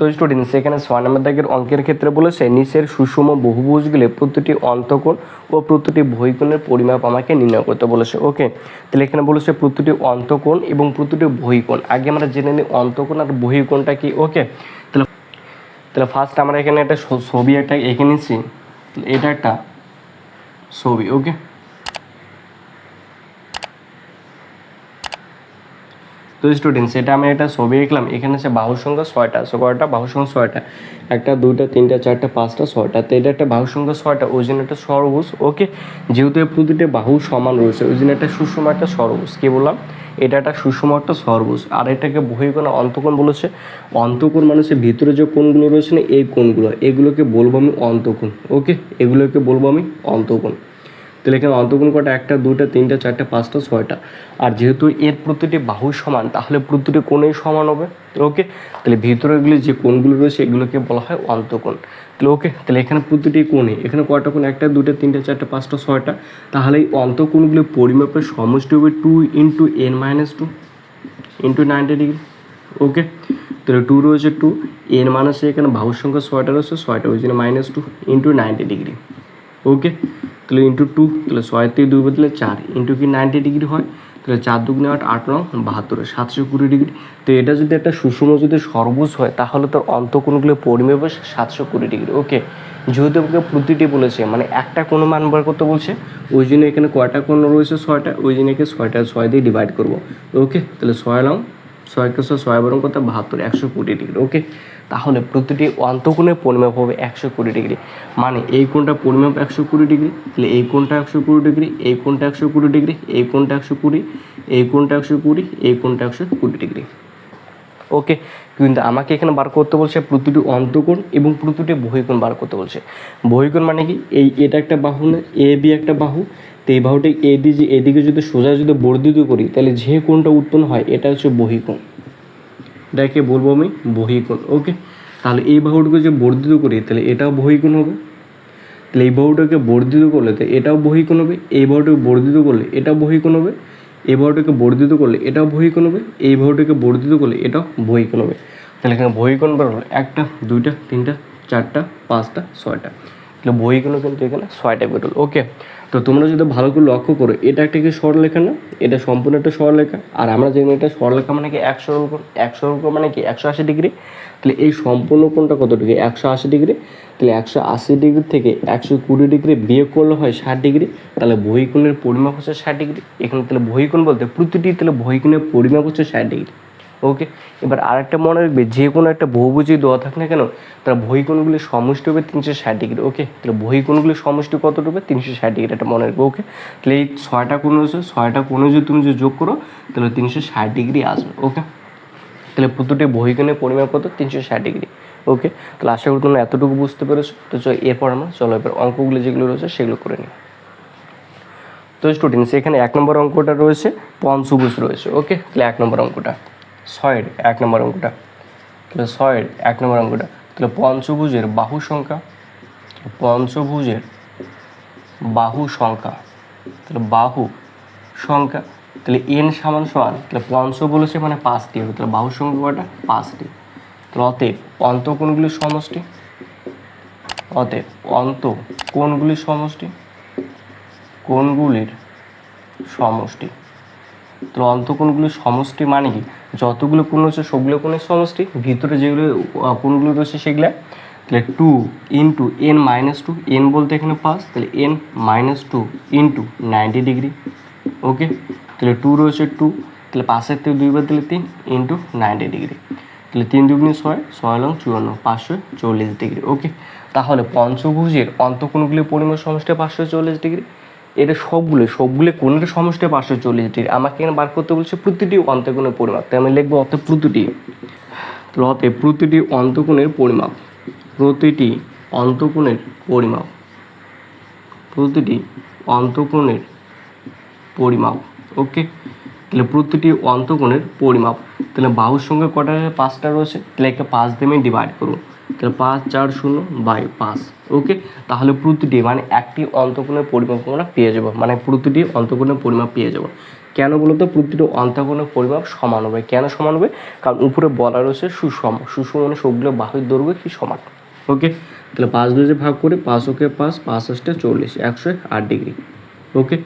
তো স্টুডেন্টস এখানে ছয় নম্বর দাগের অঙ্কের ক্ষেত্রে বলেছে, নিচের সুষম বহুভুজগুলি প্রতিটি অন্তকোণ ও প্রতিটি বহিকোণের পরিমাপ আমাকে নির্ণয় করতে বলেছে। ওকে, তাহলে এখানে বলেছে প্রতিটি অন্তকোণ এবং প্রতিটি বহিকোণ আগে আমরা জেনে নিই অন্তকোণ আর বহিকোণটা কি। ওকে, তাহলে তাহলে ফার্স্ট আমরা এখানে একটা ছবি একটা এঁকে নিচ্ছি। এটা একটা ছবি, ওকে? তো স্টুডেন্টস এটা আমি একটা ছবি আঁকলাম, এখানে আছে বাহুর সংখ্যা ছয়টা। সো কয়টা? বাহুর সংখ্যা ছয়টা। একটা, দুইটা, তিনটা, চারটা, পাঁচটা, ছয়টা। তো এটা একটা বাহুর সংখ্যা ছয়টা, ওই জন্য একটা সরবুজ ওকে যেহেতু এর প্রতিটি বাহু সমান রয়েছে, ওই জন্য একটা সুষম একটা সরবুজ কি বললাম? এটা একটা সুষম একটা সরবুজ আর এটাকে বহিকোণ অন্তকোণ বলেছে। অন্তকোণ মানে হচ্ছে ভিতরে যে কোণগুলো রয়েছে না, এই কোণগুলো। এগুলোকে বলব আমি অন্তকোণ। ওকে এগুলোকে বলব আমি অন্তকোণ। তাহলে এখানে অন্তগুণ কটা একটা দুটা তিনটা, চারটা, পাঁচটা, ছয়টা। আর যেহেতু এর প্রতিটি বাহু সমান, তাহলে প্রতিটি কোণেই সমান হবে। ওকে তাহলে ভিতরেগুলি যে কোণগুলো রয়েছে, এগুলোকে বলা হয় অন্তকোণ। তাহলে ওকে তাহলে এখানে প্রতিটি কোণে, এখানে কয়টা কোণ? একটা দুটা তিনটা, চারটা, পাঁচটা, ছয়টা। তাহলে এই অন্তকোণগুলি পরিমাপের সমষ্টি হবে two into N minus two into ninety degree okay তাহলে টু রয়েছে টু এন মাইনাসে এখানে বাহুর সংখ্যা ছয়টা রয়েছে, ছয়টা ওই জন্য minus two into ninety degree okay তাহলে ইন্টু টু তাহলে ছয় থেকে দুই বদলে চার। ইন্টু কি নাইনটি ডিগ্রি হয়, তাহলে চার দুগুণে আট আট নং বাহাত্তর, সাতশো কুড়ি ডিগ্রি তো এটা যদি একটা সুষম যদি সর্বোচ্চ হয়, তাহলে তোর অন্তকোণগুলো পরিমেয় সাতশো কুড়ি ডিগ্রি ওকে যেহেতু আমাকে প্রতিটি বলেছে মানে একটা কোনো মান বার করতে বলছে, ওই জন্য এখানে কয়টা কোণ রয়েছে ছয়টা? ওই জন্য একে ছয়টা ছয় দিয়ে ডিভাইড করব। ওকে তাহলে ছয় ছয়কে ছয় ছয় বরং কত? বাহাত্তর, একশো কুড়ি ডিগ্রি ওকে তাহলে প্রতিটি অন্তকোণের পরিমাপ হবে একশো কুড়ি ডিগ্রি। মানে এই কোণটা পরিমাপ একশো কুড়ি ডিগ্রি, তাহলে এই কোণটা একশো কুড়ি ডিগ্রি, এই কোণটা একশো কুড়ি ডিগ্রি, এই কোণটা একশো কুড়ি, এই কোণটা একশো কুড়ি, এই কোণটা একশো কুড়ি ডিগ্রি। ওকে, কিন্তু আমাকে এখানে বার করতে বলছে প্রতিটি অন্তকোণ এবং প্রতিটি বহিকোণ বার করতে বলছে। বহিকোণ মানে কি? এই এটা একটা বাহু না, এ, বি একটা বাহু। তো এই বাহুটা এ দিয়ে যে এদিকে যদি সোজা যদি বর্ধিত করি, তাহলে যে কোণটা উৎপন্ন হয়, এটা হচ্ছে বহিকোণ। এটাকে বলব আমি বহিকোণ ওকে তাহলে এই বাহুটাকে যে বর্ধিত করি, তাহলে এটাও বহিকোণ হবে। তাহলে এই বাহুটাকে বর্ধিত করলে তো এটাও বহিকোণ হবে। এই বাহুটাকে বর্ধিত করলে, এটাও বহিকোণ হবে। এই বাহুটাকে বর্ধিত করলে, এটাও বহিকোণ হবে। এই বাহুটাকে বর্ধিত করলে, এটাও বহিকোণ হবে। তাহলে এখানে বহিকোণ বার হলো একটা, দুইটা, তিনটা, চারটা, পাঁচটা, ছয়টা। তাহলে বহিকোণও কিন্তু এখানে ছয়টা বেরোলো ওকে তো তোমরা যদি ভালো করে লক্ষ্য করো, এটা একটা কি সরলরেখা না? এটা সম্পূর্ণ একটা সরলরেখা আর আমরা জানি এটা সরলরেখা মানে কি একশো কোণ এক কোণ মানে কি একশো আশি ডিগ্রি? তাহলে এই সম্পূর্ণ কোণটা কত ডিগ্রি একশো আশি ডিগ্রি। তাহলে একশো আশি ডিগ্রি থেকে একশো কুড়ি ডিগ্রি বিয়োগ করলে হয় ষাট ডিগ্রি। তাহলে বহিকোণের পরিমাপ হচ্ছে ষাট ডিগ্রি। এখানে তাহলে বহিকোণ বলতে প্রতিটি তাহলে বহিকোণের পরিমাপ হচ্ছে ষাট ডিগ্রি। ওকে এবার আরেকটা মনে রাখবে, যে কোনো একটা বহুভুজি দেওয়া থাক না কেন, তার বহিকোণগুলির সমষ্টি হবে তিনশো ষাট ডিগ্রি ওকে তাহলে বহিকোণগুলির সমষ্টি কত হবে? তিনশো ষাট ডিগ্রি, এটা মনে রাখবে ওকে তাহলে এই ছয়টা কোণ রয়েছে, ছয়টা কোণে যদি তুমি যদি যোগ করো, তাহলে তিনশো ষাট ডিগ্রি আসবে ওকে তাহলে প্রতিটি বহিকোণের পরিমাপ কত? তিনশো ষাট ডিগ্রি ওকে তাহলে আশা করি তোমরা এতটুকু বুঝতে পেরেছ। তো চলো, এরপর আমরা, চলো এবার অঙ্কগুলো যেগুলো রয়েছে সেগুলো করে নিই। তো স্টুডেন্টস এখানে এক নম্বর অঙ্কটা রয়েছে, পঞ্চভুজ রয়েছে ওকে তাহলে এক নম্বর অঙ্কটা। ছয়ের এক নম্বর অঙ্কটা। তাহলে ছয়ের এক নম্বর অঙ্কটা। তাহলে পঞ্চভুজের বাহু সংখ্যা পঞ্চভুজের বাহু সংখ্যা, তাহলে বাহু সংখ্যা, তাহলে এন সমান সমান, তাহলে পঞ্চ বলেছে মানে পাঁচটি হবে, তাহলে বাহু সংখ্যা কয়টা? পাঁচটি। তাহলে অতএব অন্ত কোণগুলির সমষ্টি, অতএব অন্ত কোণগুলির সমষ্টি কোণগুলির সমষ্টি। তাহলে অন্তকোণগুলির সমষ্টি মানে কি? যতগুলো কোণ রয়েছে, সবগুলো কোণের সমষ্টি, ভিতরে যেগুলো কোণগুলো রয়েছে সেগুলো, তাহলে two into N minus two N বলতে এখানে পাঁচ তাহলে N minus two into ninety degree okay তাহলে টু রয়েছে টু তাহলে পাশের থেকে দুইবার দিলে তিন ইন্টু নাইনটি ডিগ্রি তাহলে তিন দুগুণে ছয় ছয় লং চুয়ান্ন, পাঁচশো চল্লিশ ডিগ্রি ওকে তাহলে পঞ্চভুজের অন্তকোণগুলির পরিমাণ সমষ্টি পাঁচশো চল্লিশ ডিগ্রি এটা সবগুলো সবগুলো কোণের সমষ্টি পাঁচশো চল্লিশ ডিগ্রি আমাকে এখানে বার করতে বলছে প্রতিটি অন্তকোণের পরিমাপ। তাই আমি লিখব অত প্রতিটি। অতএব প্রতিটি অন্তকোণের পরিমাপ। প্রতিটি অন্তকোণের পরিমাপ। প্রতিটি অন্তকোণের পরিমাপ। ওকে? তাহলে প্রতিটি অন্তকোণের পরিমাপ। তাহলে বাহুর সঙ্গে কটা পাঁচটা রয়েছে? তাহলে একটা পাঁচ দিয়ে ডিভাইড করব। তাহলে পাঁচ, চার, শূন্য, বাই পাঁচ। ওকে তাহলে প্রতিটি মানে একটি অন্তকোণের পরিমাপ আমরা পেয়ে যাব। মানে প্রতিটি অন্তকোণের পরিমাপ পেয়ে যাব। কেন বলতো? প্রতিটি অন্তকোণের পরিমাপ সমান হবে। কেন সমান হবে? কারণ উপরে বলা রয়েছে সুষম। সুষম মানে সবগুলো বাহুর দৈর্ঘ্য কি সমান? ওকে তাহলে পাঁচ দুজে ভাগ করে, পাঁচ ওকে পাঁচ পাঁচ আসতে চল্লিশ, একশো আট ডিগ্রি। ওকে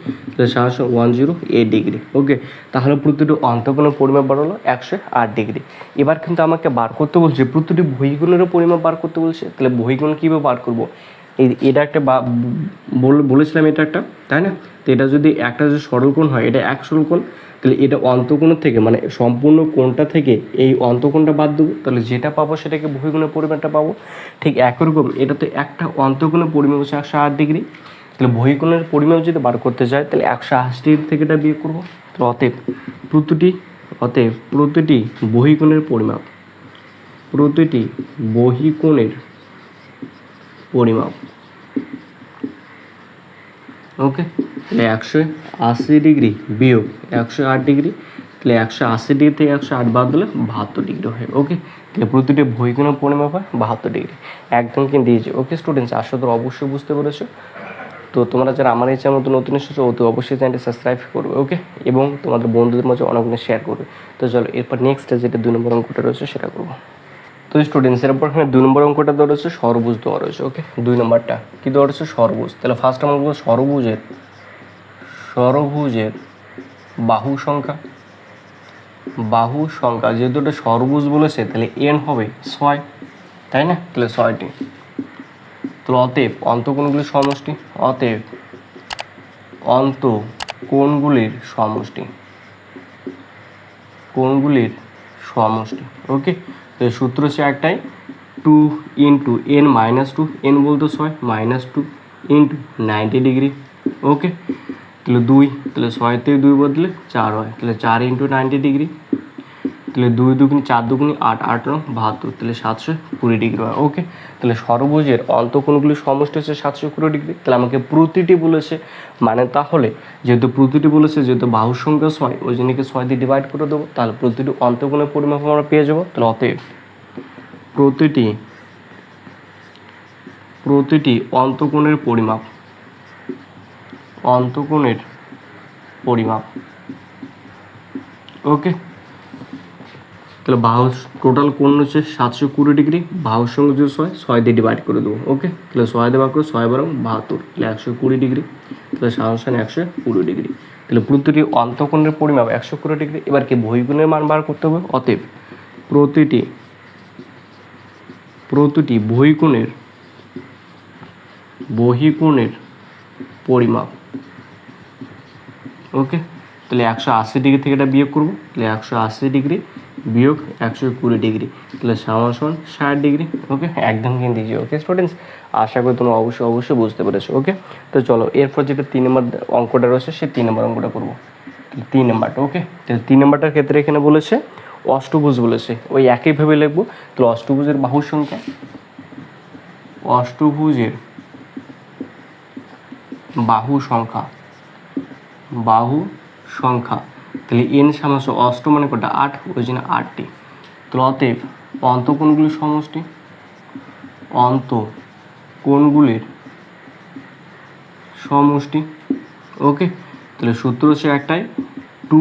সাতশো one zero eight degree okay তাহলে প্রতিটি অন্তঃকোণের পরিমাপ বার হলো একশো আট ডিগ্রি এবার কিন্তু আমাকে বার করতে বলছে, প্রতিটি বহিগুণেরও পরিমাপ বার করতে বলছে, তাহলে বহিগুণ কীভাবে বার করব? এটা একটা বলেছিলাম এটা একটা, তাই না? তো এটা যদি একটা যদি সরলকোণ হয়, এটা এক সরল কোণ, তাহলে এটা অন্তঃকোণের থেকে মানে সম্পূর্ণ কোণটা থেকে এই অন্তঃকোণটা বাদ দেবো, তাহলে যেটা পাবো সেটাকে বহিগুণের পরিমাণটা পাবো। ঠিক একরকম এটা তো একটা অন্তঃকোণের পরিমাণ হচ্ছে একশো আট ডিগ্রি তাহলে বহিকোণের পরিমাপ যদি বার করতে চাই তাহলে একশো আশি ডিগ্রি থেকে এটা বিয়োগ করব। তাহলে অতএব প্রতিটি অতএব প্রতিটি বহিকোণের পরিমাপ, প্রতিটি বহিকোণের পরিমাপ। ওকে? তাহলে একশো আশি ডিগ্রি বিয়োগ একশো আট ডিগ্রি, তাহলে একশো আশি ডিগ্রি থেকে একশো আট বাদ দিলে বাহাত্তর ডিগ্রি হয়। ওকে? তাহলে প্রতিটি বহিকোণের পরিমাপ হয় বাহাত্তর ডিগ্রি। একদম কিন্তু দিয়েছে? ওকে স্টুডেন্টস আসলে অবশ্যই বুঝতে পেরেছ। তো তোমরা যারা আমার এই চ্যানেল নতুন এসেছ, অতি অবশ্যই চ্যানেলটি সাবস্ক্রাইব করবে ওকে এবং তোমাদের বন্ধুদের মাঝে অনেকগুলো শেয়ার করবে। তো চলো, এরপর নেক্সট যেটা দুই নম্বর অঙ্কটা রয়েছে সেটা করব। তো স্টুডেন্টস এরপর এখানে দুই নম্বর অঙ্কটা দেওয়া রয়েছে সরবুজ দেওয়া রয়েছে ওকে দুই নম্বরটা। কি দেওয়া রয়েছে? সরবুজ তাহলে ফার্স্ট আমরা বলব সরবুজের সরবুজের বাহু সংখ্যা। বাহু সংখ্যা, যেহেতু এটা সরবুজ বলেছে, তাহলে এন হবে ছয়, তাই না? তাহলে ছয়টি। তাহলে অতএব অন্তকোণগুলির সমষ্টি, অতএব অন্ত কোণগুলির সমষ্টি। কোণগুলির সমষ্টি ওকে তো সূত্র হচ্ছে একটাই two into N minus two N বলতে ছয় minus two into ninety degree okay তাহলে দুই, তাহলে ছয় থেকে দুই বদলে চার হয়, তাহলে চার ইন্টু নাইনটি ডিগ্রি তাহলে দুই দুগুনি চার দুগুনি আট আট রং বাহাত্তর, তাহলে সাতশো কুড়ি ডিগ্রি হয়। ওকে তাহলে সর্বভুজের অন্তঃকোণগুলির সমষ্টি হচ্ছে সাতশো কুড়ি ডিগ্রি। তাহলে আমাকে প্রতিটি বলেছে মানে তাহলে যেহেতু প্রতিটি বলেছে, যেহেতু বাহুর সংখ্যা ছয়, ওই জন্যকে ছয় দিয়ে ডিভাইড করে দেবো। তাহলে প্রতিটি অন্তঃকোণের পরিমাপ আমরা পেয়ে যাব। তাহলে অতএব প্রতিটি প্রতিটি অন্তঃকোণের পরিমাপ অন্তঃকোণের পরিমাপ। ওকে তাহলে বাহু টোটাল কোণ হচ্ছে সাতশো কুড়ি ডিগ্রি, বাহুর সঙ্গে যদি ছয় ছয় দিয়ে ডিভাইড করে দেবো ওকে তাহলে ছয় ভাগ করে ছয় বারো বাহাত্তর, তাহলে একশো কুড়ি ডিগ্রি, তাহলে সামসান একশো কুড়ি ডিগ্রি। তাহলে প্রতিটি অন্তঃকোণের পরিমাপ একশো কুড়ি ডিগ্রি, এবার কি বহিগুণের মান বার করতে হবে? অতএব প্রতিটি প্রতিটি বহিকোণের বহিকোণের পরিমাপ ওকে তাহলে একশো আশি ডিগ্রি থেকে এটা বিয়োগ করব, তাহলে একশো আশি ডিগ্রি বিয়োগ একশো কুড়ি ডিগ্রি। তাহলে সমান সমান ষাট ডিগ্রি ওকে একদম কিন্তু ইজি ওকে স্টুডেন্টস আশা করি তোমরা অবশ্যই অবশ্যই বুঝতে পেরেছ ওকে তো চলো, এরপর যেটা তিন নম্বর অঙ্কটা রয়েছে, সেই তিন নম্বর অঙ্কটা করব। তিন নম্বরটা ওকে তাহলে তিন নম্বরটার ক্ষেত্রে এখানে বলেছে, অষ্টভুজ বলেছে। ওই একইভাবে লিখব, তাহলে অষ্টভুজের বাহুর সংখ্যা? অষ্টভুজের বাহু সংখ্যা বাহু সংখ্যা তাহলে এন সামাংশ অষ্ট মানে কটা? আট, ওই জন্য আটটি। তাহলে অতএব অন্ত কোণগুলির সমষ্টি? অন্ত কোনগুলির সমষ্টি? ওকে, তাহলে সূত্র হচ্ছে একটাই। Two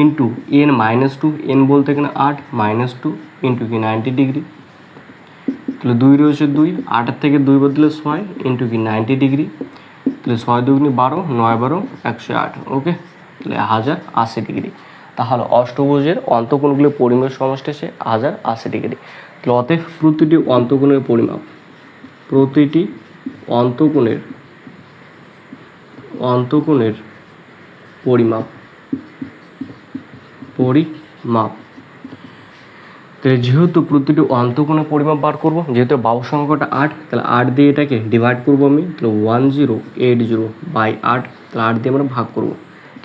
into N minus two, N বলতে এখানে আট, মাইনাস টু ইন্টু কি নাইনটি ডিগ্রি? তাহলে দুই রয়েছে দুই, আটের থেকে দুই বদলে ছয় ইন্টু কি নাইনটি ডিগ্রি? তাহলে ছয় দুগুনি বারো, নয় বারো, একশো আট। ওকে হাজার আশি ডিগ্রি। তাহলে অষ্টভুজের অন্তকোণগুলির পরিমাপ সমষ্টি হাজার আশি ডিগ্রি। তাহলে অতএব প্রতিটি অন্তকোণের পরিমাপ, প্রতিটি অন্তকোণের অন্তকোণের পরিমাপ পরিমাপ। তাহলে যেহেতু প্রতিটি অন্তকোণের পরিমাপ বার করব, যেহেতু বাহু সংখ্যাটা আট, তাহলে আট দিয়ে এটাকে ডিভাইড করব আমি, তাহলে one zero eight zero by আট, তাহলে আট দিয়ে আমরা ভাগ করব।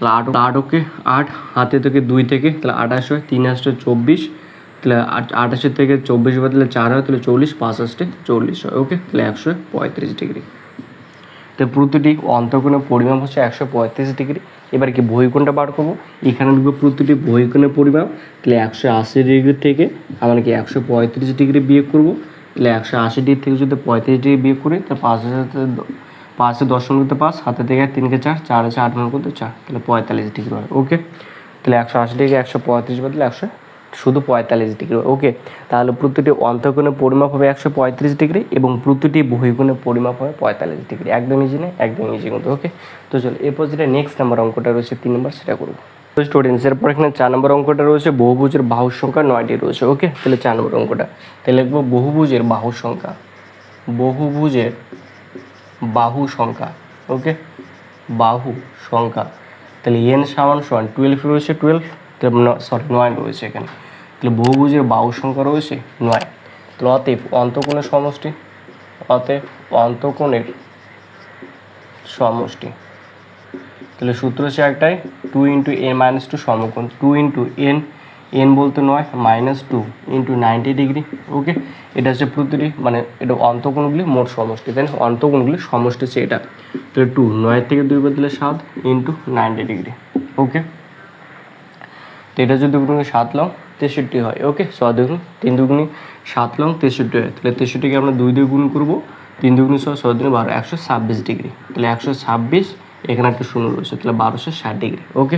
তাহলে আট আট ওকে আট হাতে থেকে দুই থেকে, তাহলে আঠাশ হয়, তিন আসতে চব্বিশ, তাহলে আঠাশের থেকে চব্বিশ বদলে চার হয়, তাহলে চল্লিশ, পাঁচ আসতে চল্লিশ হয়, ওকে, তাহলে একশো পঁয়ত্রিশ ডিগ্রি। তো প্রতিটি অন্তঃকোণের পরিমাপ হচ্ছে একশো পঁয়ত্রিশ ডিগ্রি। এবার কি বহিকোণটা বার করব? এখানে দেখব প্রতিটি বহিকোণের পরিমাপ, তাহলে একশো আশি ডিগ্রি থেকে আমরা কি একশো পঁয়ত্রিশ ডিগ্রি বিয়োগ করব? তাহলে একশো আশি ডিগ্রি থেকে যদি পঁয়ত্রিশ ডিগ্রি বিয়োগ করি, তাহলে পাঁচ হাজার পাঁচে দশ মন করতে পাঁচ হাতে থেকে তিনকে চার চার আছে আট মন করতে চার, তাহলে পঁয়তাল্লিশ ডিগ্রি হয়। ওকে তাহলে একশো আশি ডিগ্রি, একশো পঁয়ত্রিশ বদলে একশো, শুধু পঁয়তাল্লিশ ডিগ্রি ওকে তাহলে প্রতিটি অন্তঃকোণের পরিমাপ হবে একশো পঁয়ত্রিশ ডিগ্রি এবং প্রতিটি বহিকোণের পরিমাপ হবে পঁয়তাল্লিশ ডিগ্রি। একদম ইজি নেই একদম ইজি কিন্তু ওকে তো চলো, এরপর যেটা নেক্সট নাম্বার অঙ্কটা রয়েছে, তিন নম্বর সেটা করব। তো স্টুডেন্টস এরপর এখানে চার নম্বর অঙ্কটা রয়েছে, বহুভুজের বাহুর সংখ্যা নয়টি রয়েছে। ওকে তাহলে চার নম্বর অঙ্কটা। তাহলে লিখব বহুভুজের বাহুর সংখ্যা। বহুভুজের বাহু সংখ্যা ওকে বাহু সংখ্যা। তাহলে এন সমান সমান টুয়েলভ রয়েছে টুয়েলভ সরি নয় রয়েছে এখানে। তাহলে বহুভুজের বাহু সংখ্যা রয়েছে, নয়। তাহলে অতএব অন্তকোণের সমষ্টি, অতএব অন্তকোণের সমষ্টি। তাহলে সূত্র হচ্ছে একটাই two into A minus two সমকোণ টু ইন্টু এন এন বলতে নয় minus two into ninety degree okay এটা হচ্ছে প্রতিটি মানে এটা অন্তকোণগুলি মোট সমষ্টি তাই না অন্তকোণগুলি সমষ্টি হচ্ছে এটা। তাহলে টু নয়ের থেকে দুই বদলে সাত ইন্টু নাইনটি ডিগ্রি ওকে তো এটা যদি দুগুণে সাত লং, তেষট্টি হয় ওকে ছ দুগুণ তিন দুগুণি সাত লং, তেষট্টি হয়। তাহলে তেষট্টিকে আমরা দুই দিয়ে গুণ করব, তিন দুগুণি ছয় ছয় দুগুণে বারো, একশো ছাব্বিশ ডিগ্রি তাহলে একশো ছাব্বিশ, এখানে একটা শূন্য রয়েছে, তাহলে বারোশো ষাট ডিগ্রি ওকে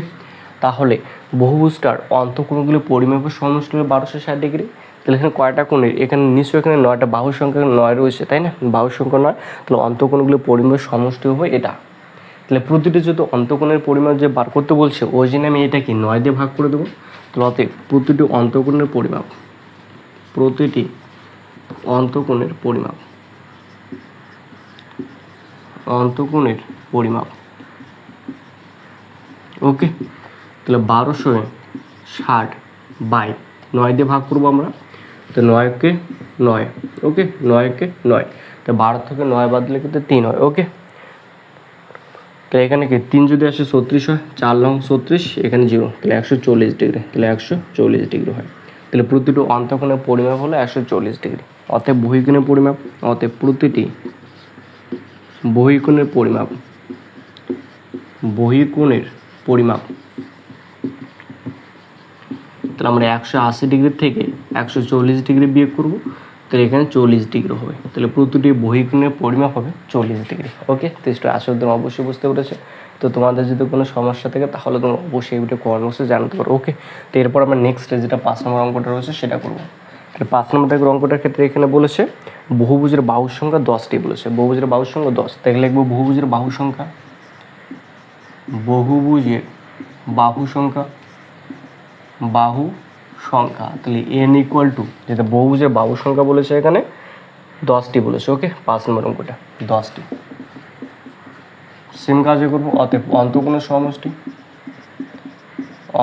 তাহলে বহুভুজটার অন্তঃকোণগুলি পরিমাপের সমষ্টি বারোশো ষাট ডিগ্রি তাহলে এখানে কয়টা কোণের এখানে নিশ্চয়ই এখানে নয়টা বাহু সংখ্যা নয় রয়েছে, তাই না? বাহু সংখ্যা নয়। তাহলে অন্তঃকোণগুলি পরিমাপের সমষ্টি হবে এটা। তাহলে প্রতিটি যদি অন্তঃকোণের পরিমাপ যে বার করতে বলছে ওই জন্য আমি এটা কি নয় দিয়ে ভাগ করে দেবো? তাহলে অতএব প্রতিটি অন্তঃকোণের পরিমাপ, প্রতিটি অন্তকোণের পরিমাপ, অন্তঃকোণের পরিমাপ। ওকে তাহলে বারোশো ষাট বাই নয় দিয়ে ভাগ করব আমরা। তো নয়কে নয়, ওকে? নয়কে নয়। তো বারো থেকে নয় বাদ দিলে কিন্তু তিন হয়, ওকে? তো এখানে কি তিন যদি আসে ছত্রিশ হয়, চার লং ছত্রিশ, এখানে জিরো। তাহলে একশো চল্লিশ ডিগ্রি, তাহলে একশো চল্লিশ ডিগ্রি হয়। তাহলে প্রতিটি অন্তঃকোণের পরিমাপ হলো একশো চল্লিশ ডিগ্রি। অতএব বহিকোণের পরিমাপ, অতএব প্রতিটি বহিকোণের পরিমাপ বহিকোণের পরিমাপ। তাহলে আমরা একশো আশি ডিগ্রি থেকে একশো চল্লিশ ডিগ্রি বিয়োগ করব। তাহলে এখানে চল্লিশ ডিগ্রি হবে। তাহলে প্রতিটি বহিকোণের পরিমাপ হবে চল্লিশ ডিগ্রি। ওকে? তো স্টুডেন্ট আশা করি তোমরা অবশ্যই বুঝতে পেরেছ। তো তোমাদের যদি কোনো সমস্যা থাকে, তাহলে তোমরা অবশ্যই এই ভিডিও কর্মসূচি জানতে পারো। ওকে? তো এরপর আমরা নেক্সট যেটা পাঁচ নম্বর অঙ্কটা রয়েছে, সেটা করব। তাহলে পাঁচ নম্বর থেকে অঙ্কটার ক্ষেত্রে এখানে বলেছে, বহুভুজের বাহুর সংখ্যা দশটি বলেছে। বহুভুজের বাহুর সংখ্যা দশ। তাই লিখব বহুভুজের বাহু সংখ্যা। বহুভুজের বাহু সংখ্যা বাহু সংখ্যা, তাহলে এন ইকুয়াল টু যেটা বহু যে বাহু সংখ্যা বলেছে এখানে, দশটি বলেছে ওকে পাঁচ নম্বর অঙ্কটা, দশটি। সেম কাজে করব, অতএব অন্তকোণের সমষ্টি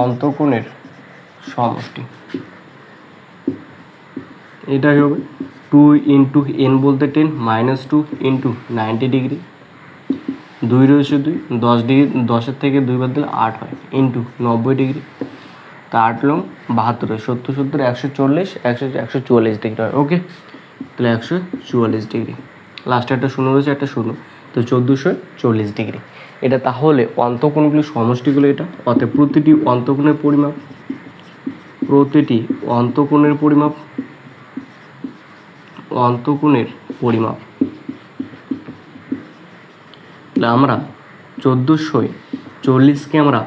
অন্তকোণের সমষ্টি। এটাই হবে টু ইন্টু এন বলতে ten minus two into ninety degree দুই রয়েছে দুই, দশ ডিগ্রি, দশের থেকে দুই বাদ দিলে আট হয় ইন্টু নব্বই ডিগ্রি লং বাহাত্তর, সত্তর সত্তর, একশো চল্লিশ, একশো একশো চুয়াল্লিশ ডিগ্রি হয় ওকে তাহলে একশো চুয়াল্লিশ ডিগ্রি। লাস্টে একটা শূন্য রয়েছে, একটা শূন্য। তো চোদ্দোশো চল্লিশ ডিগ্রি। এটা তাহলে অন্তঃকোণগুলির সমষ্টিগুলো এটা, অতএব প্রতিটি অন্তকোণের পরিমাপ, প্রতিটি অন্তঃকোণের পরিমাপ অন্তঃকোণের পরিমাপ। আমরা চোদ্দোশোয় চল্লিশকে আমরা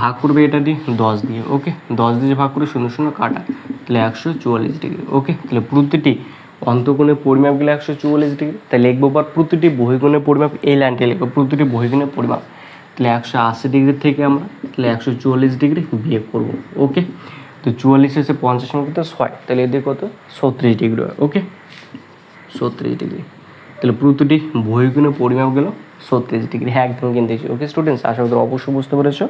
ভাগ করবে এটা দিয়ে, দশ দিয়ে ওকে দশ দিয়ে ভাগ করে শূন্য শূন্য কাটা, তাহলে একশো চুয়াল্লিশ ডিগ্রি ওকে তাহলে প্রতিটি অন্তকোণের পরিমাপ গেলে একশো চুয়াল্লিশ ডিগ্রি, তাহলে লিখব বা প্রতিটি বহিকোণের পরিমাপ এই লাইনটা লিখব, প্রতিটি বহিকোণের পরিমাপ। তাহলে একশো আশি ডিগ্রি থেকে আমরা, তাহলে একশো চুয়াল্লিশ ডিগ্রি বিয়ে করব ওকে তো চুয়াল্লিশ এসে পঞ্চাশ মধ্যে ছয়, তাহলে এদের কত? ছত্রিশ ডিগ্রি হয় ওকে ছত্রিশ ডিগ্রি। তাহলে প্রতিটি বহিগুণের পরিমাপ গেল ছত্রিশ ডিগ্রি হ্যাঁ একদম কিন্তু ওকে স্টুডেন্টস আশা করি অবশ্যই বুঝতে পেরেছ।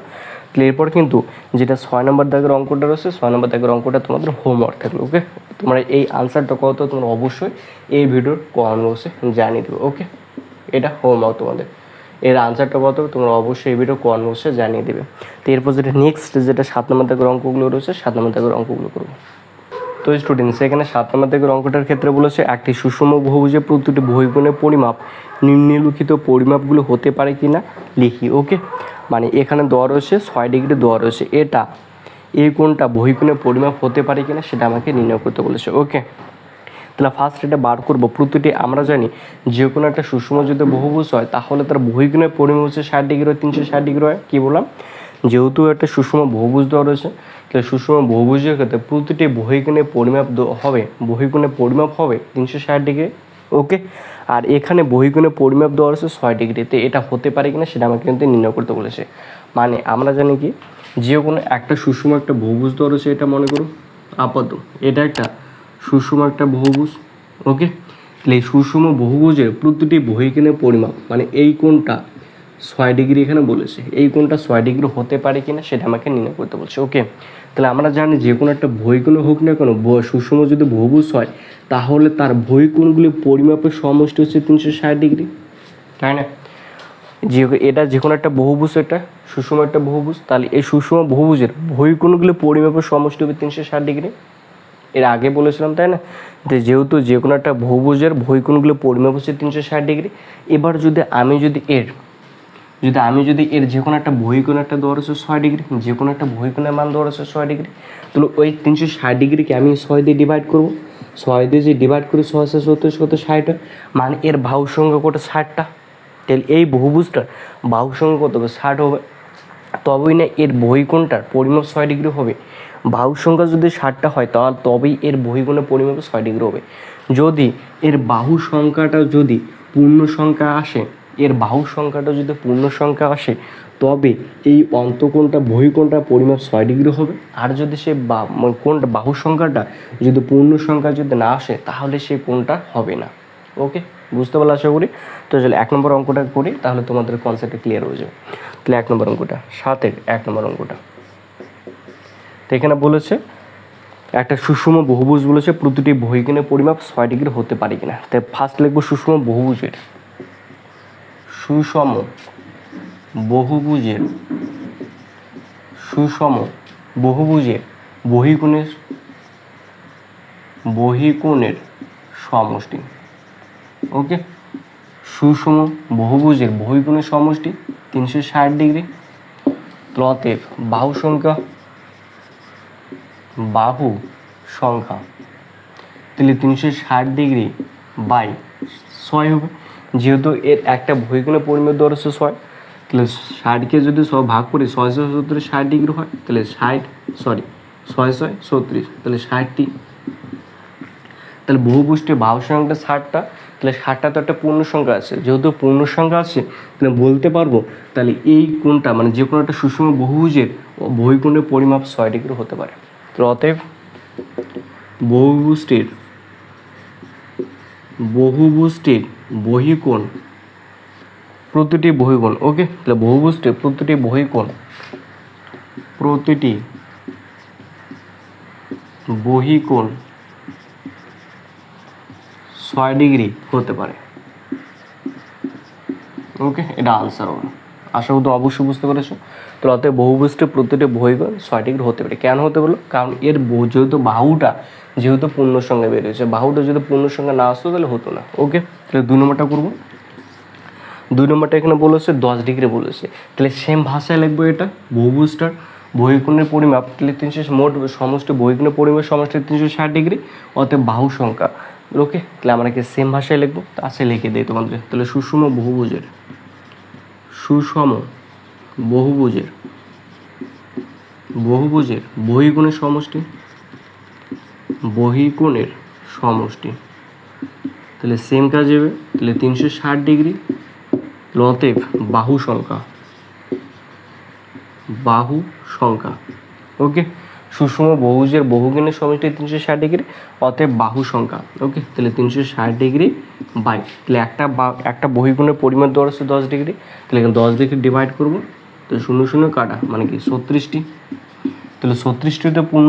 এরপর কিন্তু যেটা ছয় নম্বর দাগের অঙ্কটা রয়েছে, ছয় নম্বর দাগের অঙ্কটা তোমাদের হোমওয়ার্ক থাকবে ওকে তোমরা এই আনসারটা কত তোমরা অবশ্যই এই ভিডিওর কমেন্ট বক্সে জানিয়ে দেবে ওকে এটা হোমওয়ার্ক তোমাদের। এর আনসারটা কত তোমরা অবশ্যই এই ভিডিও কমেন্ট বক্সে জানিয়ে দেবে। তো এরপর যেটা নেক্সট যেটা সাত নম্বর দাগের অঙ্কগুলো রয়েছে, সাত নম্বর দাগের অঙ্কগুলো করব। তো স্টুডেন্টস এখানে সাত নম্বর থেকে অঙ্কটার ক্ষেত্রে বলেছে, একটি সুষম বহুভুজের প্রতিটি বহিগুণের পরিমাপ নিম্নলিখিত পরিমাপগুলো হতে পারে কি না লিখি ওকে মানে এখানে দেওয়া রয়েছে, ছয় ডিগ্রি দেওয়া রয়েছে। এটা, এই কোণটা বহিগুণের পরিমাপ হতে পারে কিনা সেটা আমাকে নির্ণয় করতে বলেছে। ওকে তাহলে ফার্স্ট এটা বার করব। প্রতিটি আমরা জানি যে কোনো একটা সুষম যদি বহুভুজ হয়, তাহলে তার বহিগুণের পরিমাপ হচ্ছে ষাট ডিগ্রি হয়, তিনশো ষাট ডিগ্রি হয়। কী বললাম? যেহেতু একটা সুষম বহুভুজ দেওয়া রয়েছে, তাহলে সুষম বহুভুজের ক্ষেত্রে প্রতিটি বহিগুণের পরিমাপ হবে বহিগুণের পরিমাপ হবে তিনশো ষাট ডিগ্রি। ওকে আর এখানে বহিগুণের পরিমাপ দেওয়া রয়েছে ছয় ডিগ্রিতে এটা হতে পারে কিনা সেটা আমাকে কিন্তু নির্ণয় করতে বলেছে। মানে আমরা জানি কি, যে কোনো একটা সুষম একটা বহুভুজ দেওয়া রয়েছে, এটা মনে করুন, আপাত। এটা একটা সুষম একটা বহুভুজ ওকে তাহলে এই সুষম বহুভুজের প্রতিটি বহিগুণের পরিমাপ মানে এই কোনটা ছয় ডিগ্রি এখানে বলেছে, এই কোণটা ছয় ডিগ্রি হতে পারে কিনা সেটা আমাকে নির্ণয় করতে বলছে ওকে তাহলে আমরা জানি যে কোনো একটা বহিকোণ হোক না কেন সুষম যদি বহুভুজ হয়, তাহলে তার বহিকোণগুলি পরিমাপের সমষ্টি হচ্ছে তিনশো ষাট ডিগ্রি। তাই না? যে এটা যে কোনো একটা বহুভুজ এটা, সুষম একটা বহুভুজ, তাহলে এই সুষম বহুভুজের বহিকোণগুলি পরিমাপের সমষ্টি হবে তিনশো ষাট ডিগ্রি। এর আগে বলেছিলাম, তাই না? যে যেহেতু যে কোনো একটা বহুভুজের বহিকোণগুলো পরিমাপ হচ্ছে তিনশো ষাট ডিগ্রি, এবার যদি আমি যদি এর যদি আমি যদি এর যে কোনো একটা বহিকোণ একটা দেওয়া রয়েছে ছয় ডিগ্রি যে কোনো একটা বহিকোণের মান দেওয়া রয়েছে ছয় ডিগ্রি, তাহলে ওই তিনশো ষাট ডিগ্রিকে আমি ছয় দিয়ে ডিভাইড করব। ছয় দিয়ে যে ডিভাইড করি ছয়শো সত্তর কত ষাট মানে এর বাহু সংখ্যা কত? ষাটটা। তাহলে এই বহুভুজটার বাহু সংখ্যা কত হবে? ষাট হবে। তবেই না এর বহিকোণটার পরিমাপ ছয় ডিগ্রি হবে। বাহু সংখ্যা যদি ষাটটা হয়, তাহলে তবেই এর বহিকোণের পরিমাপ ছয় ডিগ্রি হবে। যদি এর বাহু সংখ্যাটা যদি পূর্ণ সংখ্যা আসে এর বাহু সংখ্যাটা যদি পূর্ণ সংখ্যা আসে, তবে এই অন্তকোণটা, বহিকোণটা পরিমাপ ছয় ডিগ্রি হবে। আর যদি সে বা মানে কোণটা, বাহু সংখ্যাটা যদি পূর্ণ সংখ্যা যদি না আসে, তাহলে সে কোণটা হবে না। ওকে বুঝতে পারলে আশা করি? তো চলে, এক নম্বর অঙ্কটা করি, তাহলে তোমাদের কনসেপ্টটা ক্লিয়ার হয়ে যাবে। তাহলে এক নম্বর অঙ্কটা, সাতের এক নম্বর অঙ্কটা। তো এখানে বলেছে, একটা সুষম বহুভুজ বলেছে, প্রতিটি বহিগুণের পরিমাপ ছয় ডিগ্রি হতে পারে কিনা। তাই ফার্স্ট লিখব সুষম বহুভুজের। সুষম বহুভুজের সুষম বহুভুজের বহিগুণের বহিকোণের সমষ্টি। ওকে? সুষম বহুভুজের বহিকোণের সমষ্টি তিনশো ষাট ডিগ্রি। অতএব বাহু সংখ্যা বাহু সংখ্যা। তাহলে তিনশো ষাট ডিগ্রি বাই ছয় হবে। যেহেতু এর একটা পরিমাপ দেওয়া হচ্ছে ছয় তাহলে ষাটকে যদি সব ভাগ করি ছয়শো সত্তর ষাট ডিগ্রি হয়, তাহলে ষাট সরি ছয় ছয় ছত্রিশ, তাহলে ষাটটি। তাহলে বহুপুষ্টে বাহু সংখ্যাটা ষাটটা, তাহলে ষাটটা তো একটা পূর্ণ সংখ্যা আছে। যেহেতু পূর্ণ সংখ্যা আছে, তাহলে বলতে পারব, তাহলে এই কোণটা মানে যে কোনো একটা সুষম বহুভুজের বহিকোণের পরিমাপ ছয় ডিগ্রি হতে পারে। তো অতএব বহুভুষ্টির বহুভুষ্টির বহিকোণ। প্রতিটি বহিকোণ ওকে তাহলে বহুভুষ্টির প্রতিটি বহিকোণ প্রতিটি বহিকোণ ছয় ডিগ্রি হতে পারে। ওকে এটা আনসার হবে। আশা করি অবশ্যই বুঝতে পেরেছ। তো অতএব বহুবুষ্টের প্রতিটি বহিগণ ছয় ডিগ্রি হতে পারে। কেন হতে পারল? কারণ এর যেহেতু বাহুটা, যেহেতু পূর্ণ সঙ্গে বেরিয়েছে বাহুটা যদি পূর্ণ সঙ্গে না আসতো তাহলে হতো না। ওকে তাহলে দুই নম্বরটা করব। দুই নম্বরটা এখানে বলেছে, দশ ডিগ্রি বলেছে। তাহলে সেম ভাষায় লিখব এটা বহুভুজটার বহিকোণের পরিমাপ। তাহলে তিনশো মোট সমষ্টি, বহিকোণের পরিমাপ সমষ্টি তিনশো ষাট ডিগ্রি, অতএব বাহু সংখ্যা। ওকে তাহলে আমরা কি সেম ভাষায় লিখব? তা সে লিখে দিই তোমাদের। তাহলে সুষম বহুভুজের। সুষম বহুভুজের। বহুভুজের বহিগুণের সমষ্টি বহিগুণের সমষ্টি। তাহলে সেম কাজ হবে, তাহলে তিনশো ষাট ডিগ্রি লতেব বাহু সংখ্যা। বাহু সংখ্যা ওকে সুষম বহুজের বহুগুণের সমষ্টি তিনশো ষাট ডিগ্রি, অতএব বাহু সংখ্যা। ওকে তাহলে তিনশো ষাট ডিগ্রি বাই তাহলে একটা বা, একটা বহিগুণের পরিমাণ দেওয়া আছে দশ ডিগ্রি। তাহলে এখানে দশ ডিগ্রি ডিভাইড করব। তো শূন্য শূন্য কাটা মানে কি, ছত্রিশটি। তাহলে ছত্রিশটিতে পূর্ণ